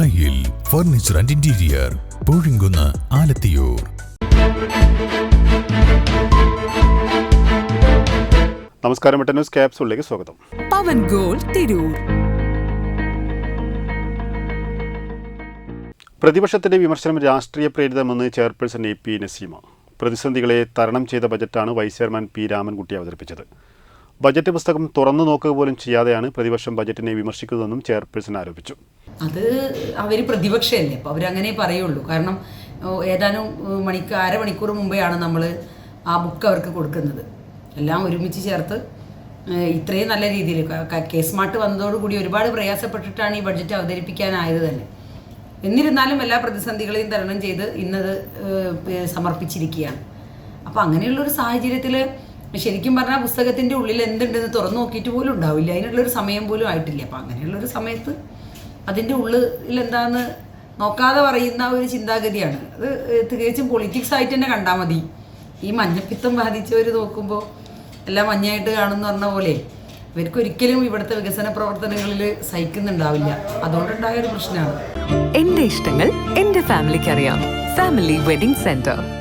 ദായിൽ furniture and interior Poozhinkunnu Alathiyur. നമസ്കാരം news ക്യാപ്സുകളിലേക്ക് സ്വാഗതം. പവൻ ഗോൾ തിരൂർ. പ്രതിപക്ഷത്തിന്റെ വിമർശനം രാഷ്ട്രീയ പ്രേരിതമെന്ന് ചെയർപേഴ്സൺ എ പി നസീമ. പ്രതിസന്ധികളെ തരണം ചെയ്ത ബജറ്റാണ് വൈസ് ചെയർമാൻ പി രാമൻകുട്ടി അവതരിപ്പിച്ചത്. ബജറ്റ് പുസ്തകം തുറന്നു നോക്കുക പോലും ചെയ്യാതെയാണ് പ്രതിപക്ഷം ബജറ്റിനെ വിമർശിക്കുന്നതെന്നും ചെയർപേഴ്സൺ ആരോപിച്ചു. അത് അവർ പ്രതിപക്ഷമല്ലേ അപ്പോൾ അവരങ്ങനെ പറയുള്ളൂ. കാരണം ഏതാനും മണിക്കൂർ അരമണിക്കൂർ മുമ്പെയാണ് നമ്മൾ ആ ബുക്ക് അവർക്ക് കൊടുക്കുന്നത്. എല്ലാം ഒരുമിച്ച് ചേർത്ത് ഇത്രയും നല്ല രീതിയിൽ കെ സ്മാർട്ട് വന്നതോടുകൂടി ഒരുപാട് പ്രയാസപ്പെട്ടിട്ടാണ് ഈ ബഡ്ജറ്റ് അവതരിപ്പിക്കാനായത് തന്നെ. എന്നിരുന്നാലും എല്ലാ പ്രതിസന്ധികളെയും തരണം ചെയ്ത് ഇന്നത് സമർപ്പിച്ചിരിക്കുകയാണ്. അപ്പോൾ അങ്ങനെയുള്ളൊരു സാഹചര്യത്തിൽ ശരിക്കും പറഞ്ഞാൽ പുസ്തകത്തിന്റെ ഉള്ളിൽ എന്തുണ്ടെന്ന് തുറന്നു നോക്കിയിട്ട് പോലും ഉണ്ടാവില്ല. അതിനുള്ളൊരു സമയം പോലും ആയിട്ടില്ല. അപ്പോൾ അങ്ങനെയുള്ളൊരു സമയത്ത് അതിന്റെ ഉള്ളിൽ എന്താന്ന് നോക്കാതെ പറയുന്ന ഒരു ചിന്താഗതിയാണ്. അത് തികച്ചും പൊളിറ്റിക്സ് ആയിട്ട് തന്നെ കണ്ടാൽ മതി. ഈ മഞ്ഞപ്പിത്തം ബാധിച്ചവർ നോക്കുമ്പോൾ എല്ലാം മഞ്ഞായിട്ട് കാണുന്ന പറഞ്ഞ പോലെ ഇവർക്കൊരിക്കലും ഇവിടുത്തെ വികസന പ്രവർത്തനങ്ങളിൽ സഹിക്കുന്നുണ്ടാവില്ല. അതുകൊണ്ടുണ്ടായ ഒരു പ്രശ്നമാണ്. എന്റെ ഇഷ്ടങ്ങൾ എന്റെ ഫാമിലിക്ക് അറിയാം. Family wedding centre